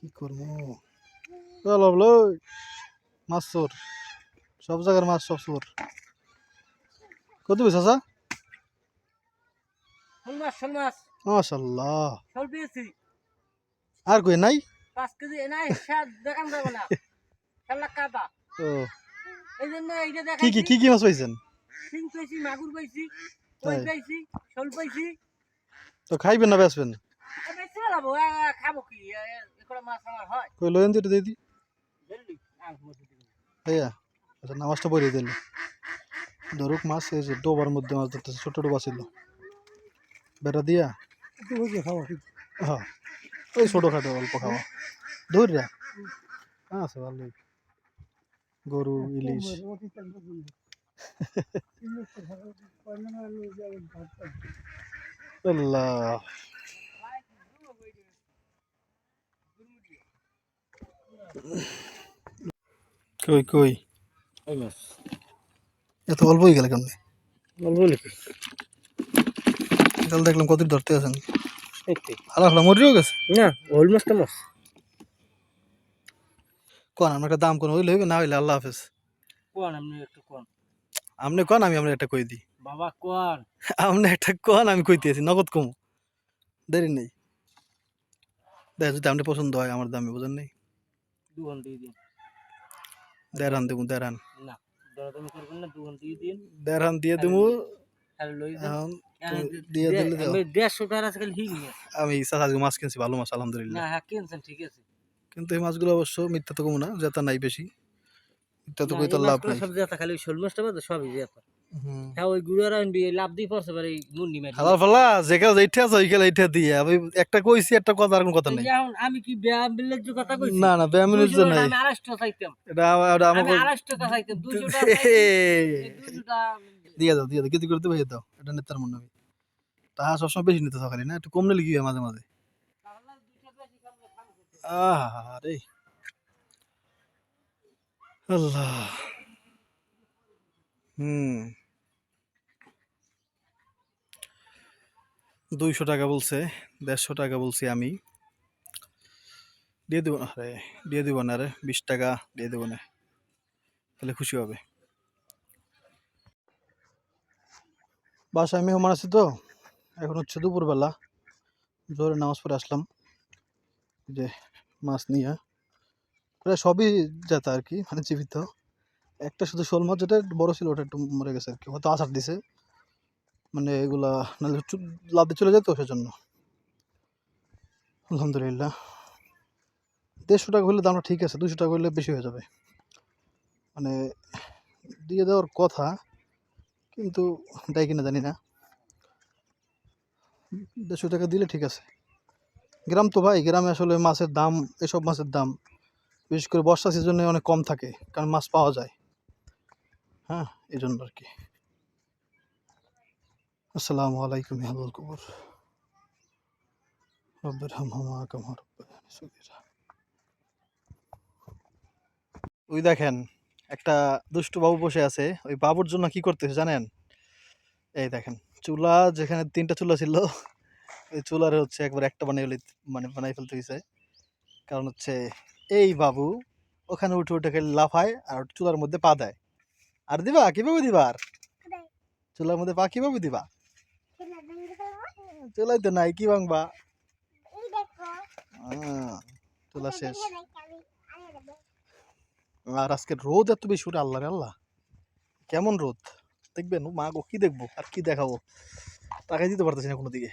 কি করব? চল বলো মাছ চোর। সব জায়গার মাছ সব চোর। কত বেশ আসা শোল মাছ শোল মাছ। মাশাল্লাহ আর কই নাই? পাঁচ কেজি নাই দেখান যাবে না। কাদা। ও। এই জন্য এইটা কি কি কি কি মাছ পাইছেন? শিং পাইছি মাগুর পাইছি কই তাই? পাইছি শোল পাইছি। তো খাইবেন না লাবো খাব কি? এগুলো মাছ আমার হয়। কই লয়েন দিতে দিয়ে দি। বুঝলি আহ, মধ্যে দিবি। ভাইয়া আচ্ছা নামাজটা পড়ে দিল। ধরুক মাছ এই যে ডোবার মধ্যে মাছ ধরতেছে ছোট ডোবা ছিল। বেটা দিয়া? হ্যাঁ ওই ছোটো খাটো অল্প খাওয়া। ধরি রা। আছে ভালোই। গরু ইলিশ। আল্লাহ। কই কই? এত অল্প হয়ে গেল কেমনি? তাহলে দেখলাম কত ধরতে আছেন। আলাদা মরিও গেছে। না মাছটা মাছ। কোন আমরা একটা দাম কোন হইলে হইবে না হইলে আল্লাহ হাফেজ। কোন আপনি একটু কোন? আপনি কোন আমি আমরা একটা কই দিই। বাবা কোন? আপনি একটা কোন আমি কইতেছি নগদ কম। দেরি নেই। দেখ যদি আপনি পছন্দ হয় আমার দামে বুঝেন নেই? দু দিয়ে দিন। দেড়হান দেবো দেড়হান। না দরদামি করবেন না দু দিয়ে দিন। দেড়হান দিয়ে দেবো। তাহলে লই দেন এখন আমি মাছ কিনছি ভালো মাছ আলহামদুলিল্লাহ। হ্যাঁ কিনছেন ঠিক আছে। কিন্তু এই মাছগুলো অবশ্য মিথ্যা তো কমো না জেতা নাই বেশি। মিথ্যা তো কই তো লাভ নাই। সব জেতা খালি শোল মাছটা সবই জেতা। হ্যাঁ ওই গুড়ার আনবি এই লাভ দিয়ে পড়ছে পারে এই মারি হালাল ফালা যেখানে যেটা আছে ওইখানে এইটা দিয়ে আমি একটা কইছি একটা কথা আর কোনো কথা নেই। এখন আমি কি ব্যায়াম বিলের যে কথা কইছি? না না ব্যায়ামের দুইশো জন্য নাই। আমি আড়াইশো চাইতাম। এটা আমার আমি আড়াইশো টাকা চাইতাম দুইশো টাকা চাইতাম, এই দুইশো টাকা দিয়ে দাও দিয়ে দাও কিছু করতে ভাই দাও। এটা নেতার মনে হবে তাহা সবসময় বেশি নিতে সকালে না? একটু কম নিলে কি হয় মাঝে মাঝে? আহ রে আল্লাহ। হুম। দুইশো টাকা বলছে, দেড়শো টাকা বলছি আমি। দিয়ে দেবো না রে, দিয়ে দেবো না রে, বিশ টাকা দিয়ে দেবো না। তাহলে খুশি হবে। বাস বাসায় মেহমান আছি তো, এখন হচ্ছে দুপুরবেলা। জোরে নামাজ পড়ে আসলাম। যে মাছ নিয়ে, প্রায় সবই যেত আর কি মানে জীবিত। একটা শুধু শোল মাছ, যেটা বড়ো ছিল, ওটা একটু মরে গেছে আর কি, হয়তো আছাড় দিছে। মানে এগুলা নাহলে লাভ চলে যেত সেজন্য। আলহামদুলিল্লাহ। দেড়শো টাকা হলে দামটা ঠিক আছে দুশো টাকা হলে বেশি হয়ে যাবে। মানে দিয়ে দেওয়ার কথা, কিন্তু দেয় কিনা জানি না। দেড়শো টাকা দিলে ঠিক আছে। গ্রাম তো ভাই, গ্রামে আসলে মাছের দাম, এসব মাছের দাম, বিশেষ করে বর্ষা সিজনে অনেক কম থাকে, কারণ মাছ পাওয়া যায়। হ্যাঁ এই জন্য আর কি। আসসালামু আলাইকুম হাবুল কবর রব্বের হাম হামা কামা ওই দেখেন একটা দুষ্টু বাবু বসে আছে। ওই বাবুর জন্য কি করতেছে জানেন? এই দেখেন চুলা যেখানে তিনটা চুলা ছিল ওই চুলার হচ্ছে একবার একটা বানিয়ে মানে বানাই ফেলতে হয়েছে কারণ হচ্ছে এই বাবু ওখানে উঠে উঠে খেলে লাফায় আর চুলার মধ্যে পা দেয়। আর দিবা? কীভাবে দিবা আর? চুলার মধ্যে পা কীভাবে দিবা? চুলাই তো নাই কি ভাঙবা? আহ, চুলা শেষ। আর আজকে রোদ এত বেশি উঠে আল্লাহ আল্লাহ। কেমন রোদ? দেখবেন মা গো কি দেখব? আর কি দেখাবো? তাকাই দিতে পারতেছি না কোনো দিকে।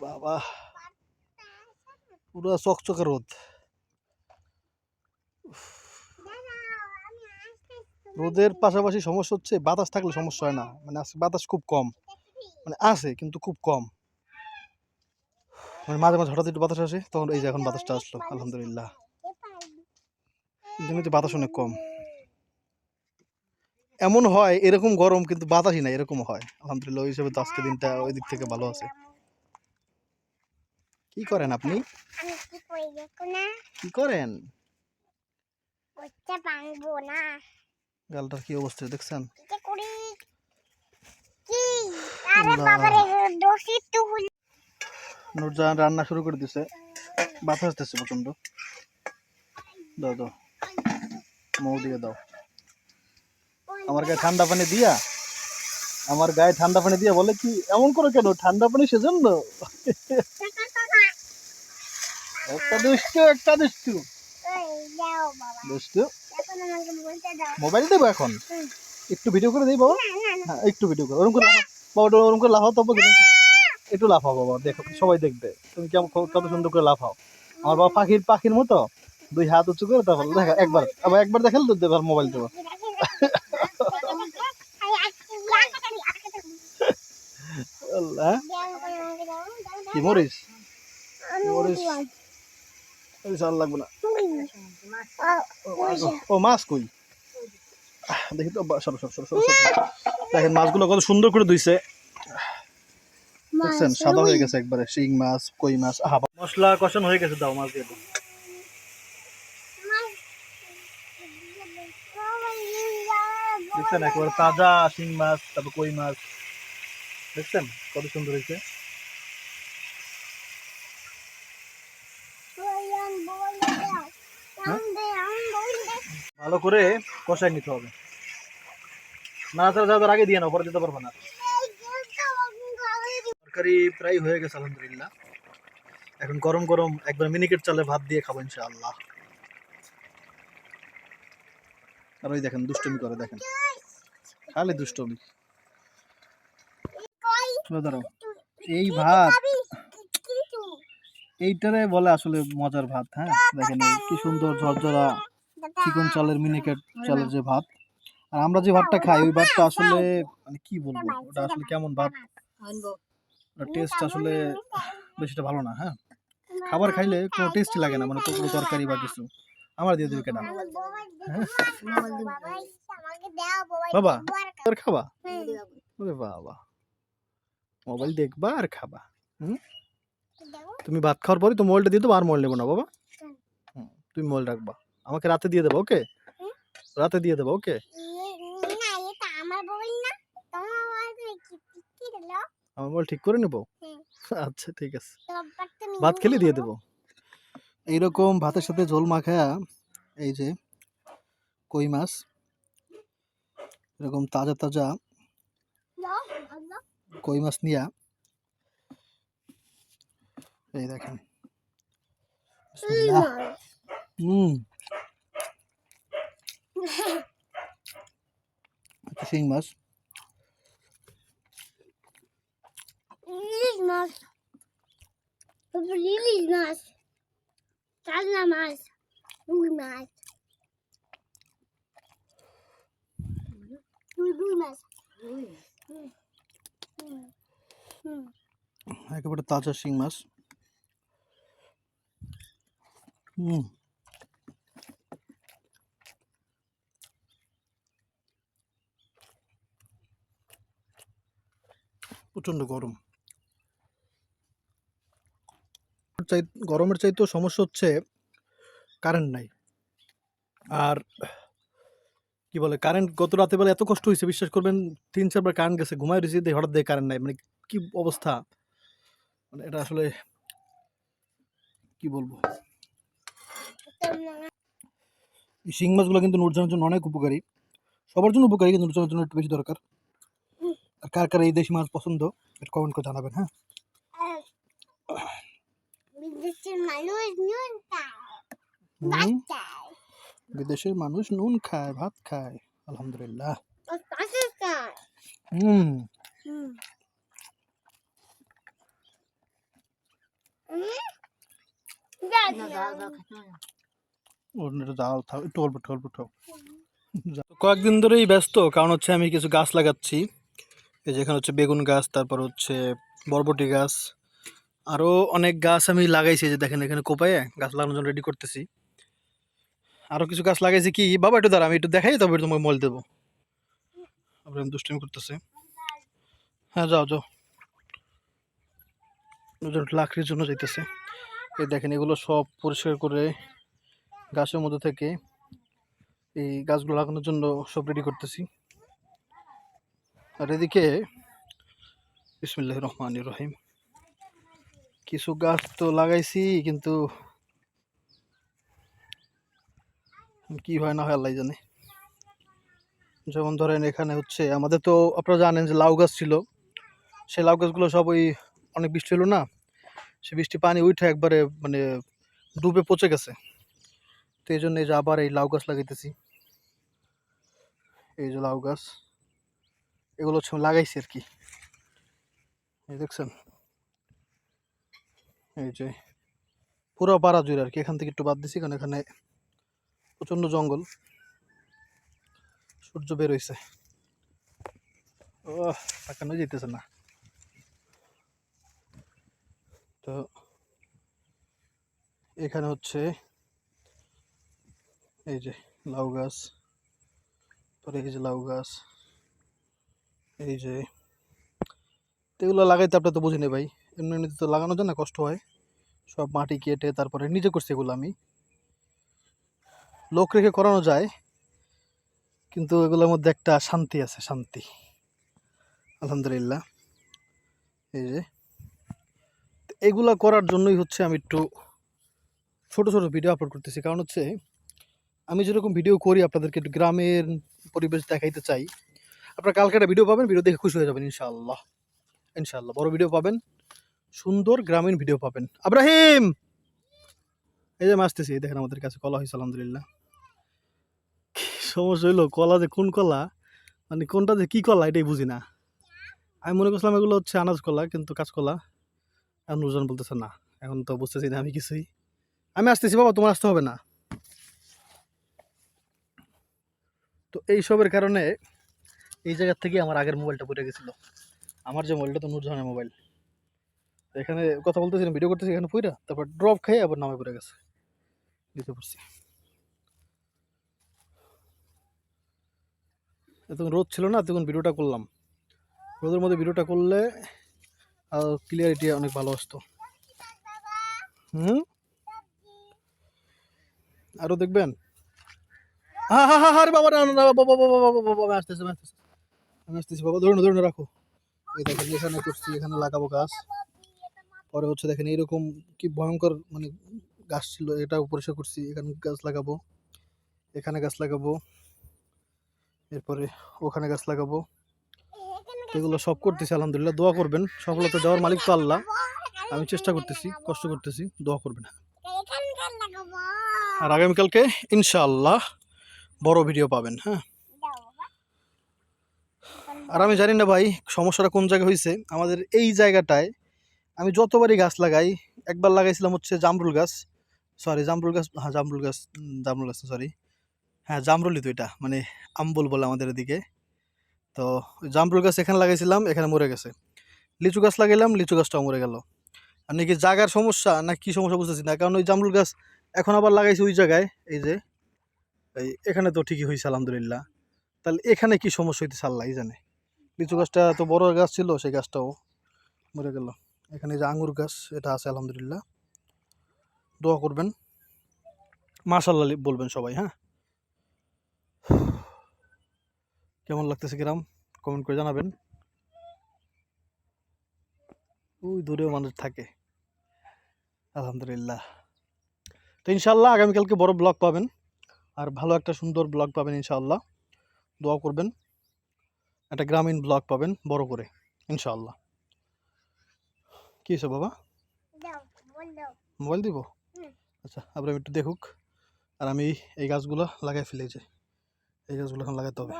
বাবা পুরো চকচকে রোদ। রোদের পাশাপাশি সমস্যা হচ্ছে বাতাস থাকলে সমস্যা হয় না। মানে আজকে বাতাস খুব কম। মানে আছে কিন্তু খুব কম। মানে মাঝে মাঝে হঠাৎ একটু বাতাস আসে তখন এই যে এখন বাতাসটা আসলো আলহামদুলিল্লাহ। দিনে বাতাস অনেক কম। এমন হয় এরকম গরম কিন্তু বাতাসই নাই এরকম হয়। আলহামদুলিল্লাহ ওই হিসাবে তো আজকে দিনটা ওই দিক থেকে ভালো আছে। কি করেন আপনি? কি না? করেন গালটার কি অবস্থা দেখছেন? নুরজাহান রান্না শুরু করে দিছে। বাতাস আসতেছে প্রচণ্ড দাও দাও। মৌ দিয়ে দাও। আমার গায়ে ঠান্ডা পানি দিয়া আমার গায়ে ঠান্ডা পানি দিয়া বলে কি এমন করো কেন? ঠান্ডা পানি সেজন্য? একটা দুষ্টু একটা দুষ্টু। মোবাইল দেবো এখন। একটু ভিডিও করে দিই বাবা? হ্যাঁ একটু ভিডিও করে। ওরকম করে বাবা ওরকম করে লাফাও তো বাবা, একটু লাফাও বাবা দেখো সবাই দেখবে। তুমি কেমন কত সুন্দর করে লাফাও। আমার বাবা পাখির পাখির মতো। দুই হাত উঁচু করে তারপর দেখা একবার আবার একবার দেখালে তো দেবার মোবাইল দেবো কি মরিস? Morris Morris? আর লাগবে না। ও মাছ কই? দেখি তো সরো সরো সরো। দেখেন মাছগুলো কত সুন্দর করে ধুইছে। দেখছেন সাদা হয়ে গেছে একবারে শিং মাছ কই মাছ আহা মশলা কষানো হয়ে গেছে দাও মাছ দিয়ে দাও। দেখছেন একেবারে তাজা শিং মাছ তারপর কই মাছ। দেখছেন কত সুন্দর হয়েছে। ভালো করে কষাই নিতে হবে। না তাহলে যাওয়ার আগে দিয়ে নাও, পরে দিতে পারব না। তরকারি প্রায় হয়ে গেছে, আলহামদুলিল্লাহ। এখন গরম গরম একবার মিনিকেট চালে ভাত দিয়ে খাব ইনশাআল্লাহ। আর ওই দেখেন, দুষ্টমি করে দেখেন। খালি দুষ্টমি। দাঁড়াও। এই ভাত, এইটারে বলে আসলে মজার ভাত হ্যাঁ? দেখেন কি সুন্দর ঝরঝরা চিকন চালের মিনিকেট চালের যে ভাত? আর আমরা যে ভাতটা খাই ওই ভাতটা আসলে মানে কি বলব ওটা আসলে কেমন ভাত? টেস্ট আসলে বেশিটা ভালো না হ্যাঁ? খাবার খাইলে কোনো টেস্টই লাগে না মানে কোনো তরকারি বা কিছু। আমার দিয়ে দিবে কেন বাবা তোর খাবা? ওরে বাবা। মোবাইল দেখবা আর খাবা হুম? তুমি ভাত খাওয়ার পরে তো মোবাইলটা দিয়ে দেবো আর মোবাইল নেব না বাবা। তুমি মোবাইল রাখবা। আমাকে রাতে দিয়ে দেবো ওকে? রাতে দিয়ে দেবো ওকে? আমার মোবাইল ঠিক করে নেব? আচ্ছা ঠিক আছে। ভাত খেলে দিয়ে দেবো। এইরকম ভাতের সাথে ঝোল মাখা এই যে কই মাছ এরকম তাজা তাজা কই মাছ নিয়া এই দেখেন। হুম শিং মাছ ইলিশ মাছ ইলিশ মাছ চালনা মাছ রুই মাছ। একেবারে তাজা শিং মাছ হুম প্রচণ্ড গরম। চাই, গরমের চাইতেও সমস্যা হচ্ছে কারেন্ট নাই। আর কি বলে কারেন্ট গত রাতে বেলা এত কষ্ট হয়েছে বিশ্বাস করবেন, তিন চারবার কারেন্ট গেছে ঘুমাই রয়েছে দিয়ে হঠাৎ দিয়ে কারেন্ট নাই। মানে কি অবস্থা? মানে এটা আসলে কি বলব? এই শিং মাছগুলো কিন্তু নুরজানের জন্য অনেক উপকারী। সবার জন্য উপকারী, কিন্তু নুরজানের জন্য একটু বেশি দরকার। আর কার কার এই দেশি মাছ পছন্দ? এটা কমেন্ট করে জানাবেন হ্যাঁ? বিদেশের মানুষ নুন খায় ভাত খায়। আলহামদুলিল্লাহ। হুম। কয়েকদিন ধরেই ব্যস্ত কারণ হচ্ছে আমি কিছু গাছ লাগাচ্ছি। এই যেখানে হচ্ছে বেগুন গাছ, তারপর হচ্ছে বরবটি গাছ। আরও অনেক গাছ আমি লাগাইছি যে দেখেন এখানে কোপায়ে গাছ লাগানোর জন্য রেডি করতেছি। আরও কিছু গাছ লাগাইছি কি? বাবা, একটু দাঁড়া আমি একটু দেখাই তবে তোমাকে মল দেবো। আপনি দুষ্টামি করতেছে। হ্যাঁ যাও যাও। ওজন লাকড়ির জন্য যাইতেছে। এই দেখেন, এগুলো সব পরিষ্কার করে গাছের মধ্যে থেকে এই গাছগুলো লাগানোর জন্য সব রেডি করতেছি। আর এদিকে বিসমিল্লাহ রহমান রহিম। কিছু গাছ তো লাগাইছি, কিন্তু কি হয় না হয় আল্লাহ জানে। যেমন ধরেন এখানে হচ্ছে, আমাদের তো আপনারা জানেন যে লাউ গাছ ছিল। সেই লাউ গাছগুলো সব ওই অনেক বৃষ্টি হলো না, সে বৃষ্টি পানি উঠে একবারে মানে ডুবে পচে গেছে। তো এই জন্য এই যে আবার এই লাউ গাছ লাগাইতেছি। এই যে লাউ গাছ। এগুলো লাগাইছি আর কি। দেখছেন? এই যে পুরো পাড়া জুড়ে আর কি। এখান থেকে একটু বাদ দিছি, কারণ এখানে প্রচণ্ড জঙ্গল। সূর্য বের হয়েছে ও তাকানো যেতেছে না। তো এখানে হচ্ছে এই যে লাউ গাছ, পরে এই যে লাউ গাছ। এই যে, এগুলো লাগাইতে আপনার তো বুঝিনি ভাই। এমনি এমনিতে তো লাগানো লাগানোর জন্য কষ্ট হয়। সব মাটি কেটে তারপরে নিজে করছি এগুলো আমি। লোক রেখে করানো যায়, কিন্তু এগুলোর মধ্যে একটা শান্তি আছে, শান্তি। আলহামদুলিল্লাহ। এই যে এগুলা করার জন্যই হচ্ছে আমি একটু ছোট ছোট ভিডিও আপলোড করতেছি। কারণ হচ্ছে, আমি যেরকম ভিডিও করি, আপনাদেরকে একটু গ্রামের পরিবেশ দেখাইতে চাই। আপনারা কালকে একটা ভিডিও পাবেন ভিডিও দেখে খুশি হয়ে যাবেন, ইনশাআল্লাহ। ইনশাআল্লাহ, বড় ভিডিও পাবেন, সুন্দর গ্রামীণ ভিডিও পাবেন। আব্রাহিম! এই যে আসতেছি দেখেন আমাদের কাছে কলা হয়েছে, আলহামদুলিল্লাহ। সমস্যা হইল? কলা যে কোন কলা? মানে কোনটা যে কী কলা, এটাই বুঝি না। আমি মনে করছিলাম এগুলো হচ্ছে আনাজ কলা, কিন্তু কাঁচকলা আর নুরজান বলতেছে না, এখন তো বুঝতেছি না আমি কিছুই। আমি আসতেছি বাবা, তোমার আসতে হবে না। তো এইসবের কারণে এই জায়গার থেকে আমার আগের মোবাইলটা পড়ে গেছিল আমার যে মোবাইলটা তো নুরজাহানের মোবাইল এখানে কথা বলতেছিলাম ভিডিও করতেছি এখানে পুইরা তারপর ড্রপ খেয়ে আবার নামে পড়ে গেছে দিতে পারছি তখন রোদ ছিল না তখন ভিডিওটা করলাম রোদের মধ্যে ভিডিওটা করলে ক্লিয়ারিটি অনেক ভালো আসতো হুম আরও দেখবেন হা হা হা আরে বাবা না বাবা বাবা বাবা বাবা আসতেছি আসতেছি আমি আসতেছি বাবা, ধরুন ধরুন, রাখো। এই দেখেন এখানে করছি, এখানে লাগাবো গাছ। পরে হচ্ছে দেখেন, এইরকম কি ভয়ঙ্কর মানে গাছ ছিল এটা পরিষ্কার করছি, এখানে গাছ লাগাবো, এখানে গাছ লাগাবো, এরপরে ওখানে গাছ লাগাবো। এগুলো সব করতেছি, আলহামদুলিল্লাহ, দোয়া করবেন, সফলতা দেওয়ার মালিক তো আল্লাহ। আমি চেষ্টা করতেছি, কষ্ট করতেছি, দোয়া করবেন। আর আগামীকালকে, ইনশাআল্লাহ, বড় ভিডিও পাবেন হ্যাঁ। আর আমি জানি না ভাই, সমস্যাটা কোন জায়গায় হয়েছে আমাদের এই জায়গাটায় আমি যতবারই গাছ লাগাই, একবার লাগাইছিলাম হচ্ছে জামরুল গাছ। সরি জামরুল গাছ হ্যাঁ জামরুল গাছ জামরুল গাছ সরি হ্যাঁ জামরুলই তো এটা মানে আম্বুল বলে আমাদের এদিকে। তো জামরুল গাছ এখানে লাগাইছিলাম, এখানে মরে গেছে। লিচু গাছ লাগাইলাম, লিচু গাছটাও মরে গেল। আর নাকি জায়গার সমস্যা না কি সমস্যা বুঝতেছি না, কারণ ওই জামরুল গাছ এখন আবার লাগাইছি ওই জায়গায়, এই যে, এই এখানে তো ঠিকই হয়েছে আলহামদুলিল্লাহ। তাহলে এখানে কি সমস্যা হইতেছে আল্লাহ জানে? লিচু গাছটা এত বড় গাছ ছিল, সেই গাছটাও মরে গেল। এখানে যে আঙুর গাছ, এটা আছে, আলহামদুলিল্লাহ। দোয়া করবেন। মাশাল্লাহ বলবেন সবাই হ্যাঁ? কেমন লাগতেছে গ্রাম? কমেন্ট করে জানাবেন। ওই দূরেও মানুষ থাকে। আলহামদুলিল্লাহ। তো ইনশাল্লাহ আগামীকালকে বড় ব্লগ পাবেন। আর ভালো একটা সুন্দর ব্লগ পাবেন ইনশাআল্লাহ। দোয়া করবেন। একটা গ্রামীণ ব্লগ পাবেন বড় করে ইনশাআল্লাহ। কী হয়েছে বাবা? মোবাইল দিব? আচ্ছা আপনার একটু দেখুক আর আমি এই গাছগুলো লাগাই ফেলে যে এই গাছগুলো এখন লাগাতে হবে।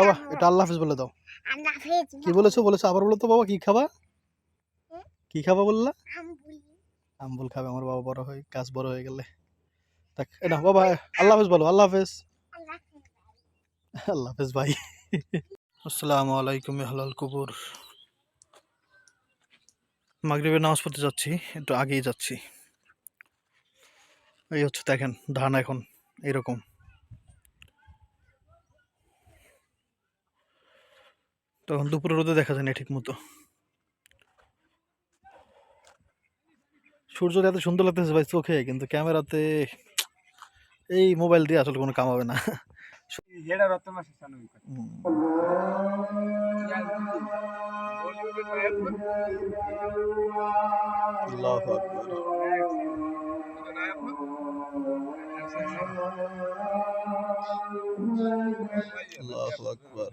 বাবা এটা আল্লাহ হাফিজ বলে দাও। কি বলেছ বলেছ? আবার বলো তো বাবা কি খাবা? কি খাবা বললা? আম বলি। আম্বুল খাবে আমার বাবা বড় হয়ে গাছ বড় হয়ে গেলে। দেখ এটা বাবা আল্লাহ হাফেজ বলো আল্লাহ হাফেজ। আল্লাহ হাফেজ ভাই। আসসালামু আলাইকুম হালাল কুবুর। মাগরিবের নামাজ পড়তে যাচ্ছি, একটু আগেই যাচ্ছি। এই হচ্ছে দেখেন, ধান এখন এরকম। তখন দুপুরে রোদে দেখা যায় না ঠিক মতো সূর্যটা এত সুন্দর লাগতেছে ভাই চোখে, কিন্তু ক্যামেরাতে এই মোবাইল দিয়ে আসলে কোনো কাম হবে না। ఏడా రత్నం వస్తాను Allahu Akbar.